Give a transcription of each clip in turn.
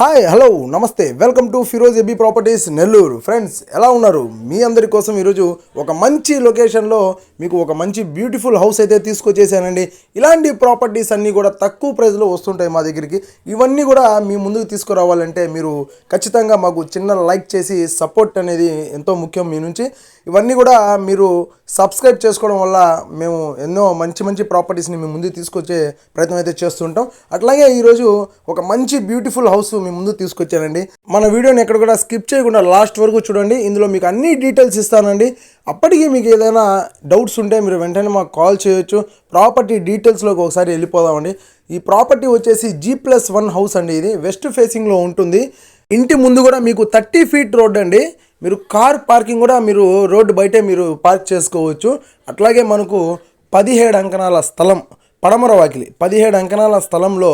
Hi hello namaste. Welcome to Firoz AB properties Nellore friends ఎలా ఉన్నారు? మీ అందరి కోసం ఈరోజు ఒక మంచి లొకేషన్లో మీకు ఒక మంచి బ్యూటిఫుల్ హౌస్ అయితే తీసుకొచ్చేసానండి. ఇలాంటి ప్రాపర్టీస్ అన్నీ కూడా తక్కువ ప్రైస్లో వస్తుంటాయి మా దగ్గరికి. ఇవన్నీ కూడా మీ ముందుకు తీసుకురావాలంటే మీరు ఖచ్చితంగా మాకు చిన్న లైక్ చేసి సపోర్ట్ అనేది ఎంతో ముఖ్యం మీ నుంచి. ఇవన్నీ కూడా మీరు సబ్స్క్రైబ్ చేసుకోవడం వల్ల మేము ఎన్నో మంచి మంచి ప్రాపర్టీస్ని మీ ముందుకు తీసుకొచ్చే ప్రయత్నం అయితే చేస్తుంటాం. అట్లాగే ఈరోజు ఒక మంచి బ్యూటిఫుల్ హౌస్ మీ ముందు తీసుకొచ్చానండి. మన వీడియోని ఎక్కడ కూడా స్కిప్ చేయకుండా లాస్ట్ వరకు చూడండి. ఇందులో మీకు అన్ని డీటెయిల్స్ ఇస్తానండి. అప్పటికి మీకు ఏదైనా డౌట్స్ ఉంటే మీరు వెంటనే మాకు కాల్ చేయొచ్చు. ప్రాపర్టీ డీటెయిల్స్లోకి ఒకసారి వెళ్ళిపోదామండి. ఈ ప్రాపర్టీ వచ్చేసి జీ ప్లస్ వన్ హౌస్ అండి ఇది. వెస్ట్ ఫేసింగ్లో ఉంటుంది. ఇంటి ముందు కూడా మీకు థర్టీ ఫీట్ రోడ్ అండి. మీరు కార్ పార్కింగ్ కూడా మీరు రోడ్డు బయటే మీరు పార్క్ చేసుకోవచ్చు. అట్లాగే మనకు పదిహేడు అంకణాల స్థలం పడమర వాకిలి. పదిహేడు అంకణాల స్థలంలో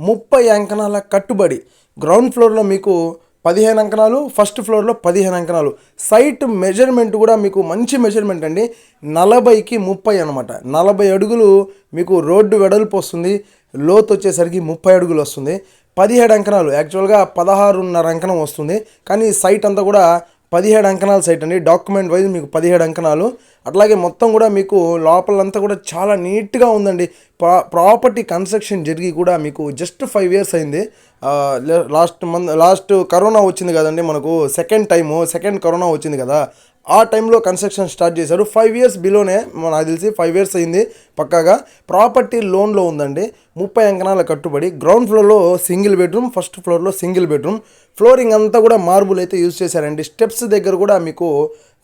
ముప్పై అంకణాల కట్టుబడి. గ్రౌండ్ ఫ్లోర్లో మీకు పదిహేను అంకణాలు ఫస్ట్ ఫ్లోర్లో పదిహేను అంకణాలు. సైట్ మెజర్మెంట్ కూడా మీకు మంచి మెజర్మెంట్ అండి. నలభైకి ముప్పై అనమాట నలభై అడుగులు మీకు రోడ్డు వెడల్పు వస్తుంది. లోత్ వచ్చేసరికి ముప్పై అడుగులు వస్తుంది. పదిహేడు అంకణాలు. యాక్చువల్గా పదహారున్నర అంకణం వస్తుంది. కానీ సైట్ అంతా కూడా పదిహేడు అంకణాల సైట్ అండి. డాక్యుమెంట్ వైజ్ మీకు పదిహేడు అంకణాలు. అట్లాగే మొత్తం కూడా మీకు లోపలంతా కూడా చాలా నీట్గా ఉందండి. ప్రా ప్రాపర్టీ కన్స్ట్రక్షన్ జరిగి కూడా మీకు జస్ట్ ఫైవ్ ఇయర్స్ అయింది. లాస్ట్ మంత్ లాస్ట్ కరోనా వచ్చింది కదండి మనకు సెకండ్ టైము సెకండ్ కరోనా వచ్చింది కదా. ఆ టైంలో కన్స్ట్రక్షన్ స్టార్ట్ చేశారు. ఫైవ్ ఇయర్స్ బిలోనే నాకు తెలిసి ఫైవ్ ఇయర్స్ అయింది పక్కాగా. ప్రాపర్టీ లోన్లో ఉందండి. ముప్పై అంకణాల కట్టుబడి గ్రౌండ్ ఫ్లోర్లో సింగిల్ బెడ్రూమ్ ఫస్ట్ ఫ్లోర్లో సింగిల్ బెడ్రూమ్. ఫ్లోరింగ్ అంతా కూడా మార్బుల్ అయితే యూజ్ చేశారండి. స్టెప్స్ దగ్గర కూడా మీకు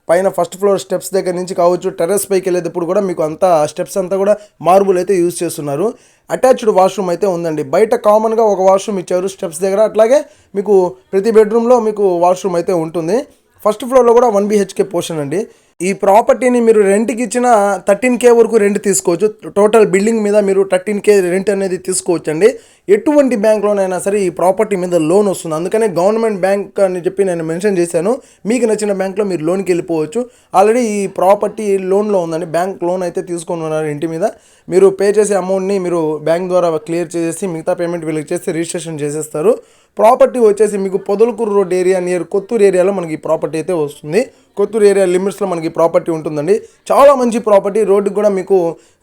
పైన ఫస్ట్ ఫ్లోర్ స్టెప్స్ దగ్గర నుంచి కావచ్చు టెర్రస్ పైకి వెళ్ళేటప్పుడు కూడా మీకు అంతా స్టెప్స్ అంతా కూడా మార్బుల్ అయితే యూజ్ చేస్తున్నారు. అటాచ్డ్ వాష్రూమ్ అయితే ఉందండి. బయట కామన్గా ఒక వాష్రూమ్ ఇచ్చారు స్టెప్స్ దగ్గర. అట్లాగే మీకు ప్రతి బెడ్రూమ్లో మీకు వాష్రూమ్ అయితే ఉంటుంది. ఫస్ట్ ఫ్లోర్లో కూడా వన్ బీహెచ్కే పోర్షన్ అండి. ఈ ప్రాపర్టీని మీరు రెంట్కి ఇచ్చిన థర్టీన్ కే వరకు రెంట్ తీసుకోవచ్చు. టోటల్ బిల్డింగ్ మీద మీరు థర్టీన్ కే రెంట్ అనేది తీసుకోవచ్చు అండి ఎటువంటి బ్యాంక్లోనైనా సరే ఈ ప్రాపర్టీ మీద లోన్ వస్తుంది. అందుకనే గవర్నమెంట్ బ్యాంక్ అని చెప్పి నేను మెన్షన్ చేశాను. మీకు నచ్చిన బ్యాంక్లో మీరు లోన్కి వెళ్ళిపోవచ్చు. ఆల్రెడీ ఈ ప్రాపర్టీ లోన్లో ఉందండి. బ్యాంక్ లోన్ అయితే తీసుకొని ఉన్నారు ఇంటి మీద. మీరు పే చేసే అమౌంట్ని మీరు బ్యాంక్ ద్వారా క్లియర్ చేసేసి మిగతా పేమెంట్ వీళ్ళకి చేసి రిజిస్ట్రేషన్ చేసేస్తారు. ప్రాపర్టీ వచ్చేసి మీకు Podalakuru road area near Kotturu ఏరియాలో మనకి ప్రాపర్టీ అయితే వస్తుంది. కొత్తూరు ఏరియా లిమిట్స్లో మనకి ప్రాపర్టీ ఉంటుందండి. చాలా మంచి ప్రాపర్టీ. రోడ్డుకి కూడా మీకు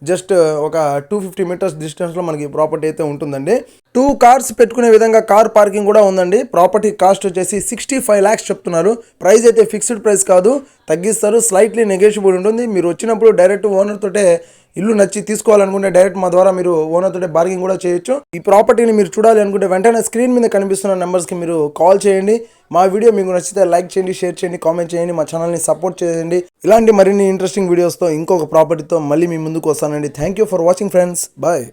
జస్ట్ ఒక టూ ఫిఫ్టీ మీటర్స్ డిస్టెన్స్లో మనకి ప్రాపర్టీ అయితే ఉంటుందండి. టూ కార్స్ పెట్టుకునే విధంగా కార్ పార్కింగ్ కూడా ఉందండి. ప్రాపర్టీ కాస్ట్ వచ్చేసి సిక్స్టీ ఫైవ్ ల్యాక్స్ చెప్తున్నారు. ప్రైస్ అయితే ఫిక్స్డ్ ప్రైస్ కాదు. తగ్గిస్తారు. స్లైట్లీ నెగోషియబుల్ ఉంటుంది. మీరు వచ్చినప్పుడు డైరెక్ట్ ఓనర్ తోటే ఇల్లు నచ్చి తీసుకోవాలనుకుంటే డైరెక్ట్ మా ద్వారా మీరు ఓనర్ తోటే బార్గింగ్ కూడా చేయొచ్చు. ఈ ప్రాపర్టీని మీరు చూడాలి అనుకుంటే వెంటనే స్క్రీన్ మీద కనిపిస్తున్న నెంబర్స్కి మీరు కాల్ చేయండి. మా వీడియో మీకు నచ్చితే లైక్ చేయండి షేర్ చేయండి కామెంట్ చేయండి. మా ఛానల్ని సపోర్ట్ చేయండి. ఇలాంటి మరిన్ని ఇంట్రెస్టింగ్ వీడియోస్తో ఇంకొక ప్రాపర్టీతో మళ్ళీ మీ ముందుకు వస్తానండి. Thank you for watching friends bye